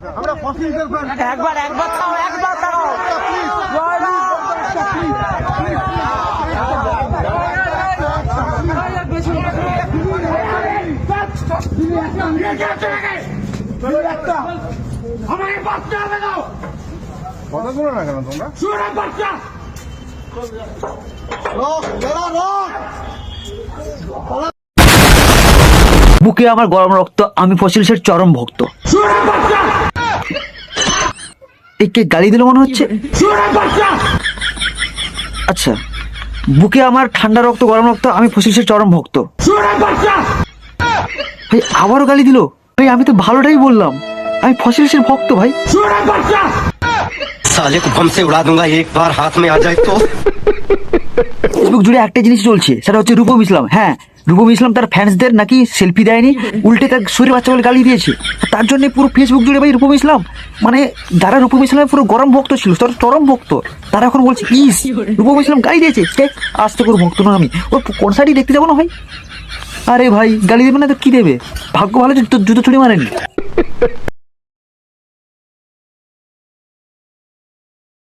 আমরা ফসিলদের ফ্যান একবার একবার তাও একবার তাও জয় রাম। একটা আমাকে বাচ্চা হবে দাও। কথা বলো না কেন তোমরা বাচ্চা বুকে আমার গরম রক্ত আমি ফসিলসের চরম ভক্ত। একে গালি দিল মনে হচ্ছে? আচ্ছা বুকে আমার ঠান্ডা রক্ত গরম রক্ত আমি ফসিলসের চরম ভক্ত। ভাই আবারও গালি দিল? ভাই আমি তো ভালোটাই বললাম। আমি ফসিলসের ভক্ত ভাই। সালে কো সে উড়া দুঙ্গা হাত মে আ যায় তো। ফেসবুক জুড়ে একটা জিনিস চলছে সেটা হচ্ছে রূপম ইসলাম। হ্যাঁ রূপম ইসলাম তার ফ্যান্সদের নাকি সেলফি দেয়নি? উল্টে তার শরীর বাচ্চা বলে গালি দিয়েছে। তার জন্য পুরো ফেসবুক জুড়ে ভাই রূপম ইসলাম। মানে যারা রূপম ইসলামের পুরো গরম ভক্ত ছিল তারা চরম ভক্ত। তারা এখন বলছে ইস রূপম ইসলাম গালি দিয়েছে। আসতে পুরো ভক্ত না আমি। ও কনসার্টই দেখতে যাব না ভাই? আরে ভাই গালি দেবে না তো কী দেবে? ভাগ্য ভালো যে তোর জুতো ছুড়ে মারেনি।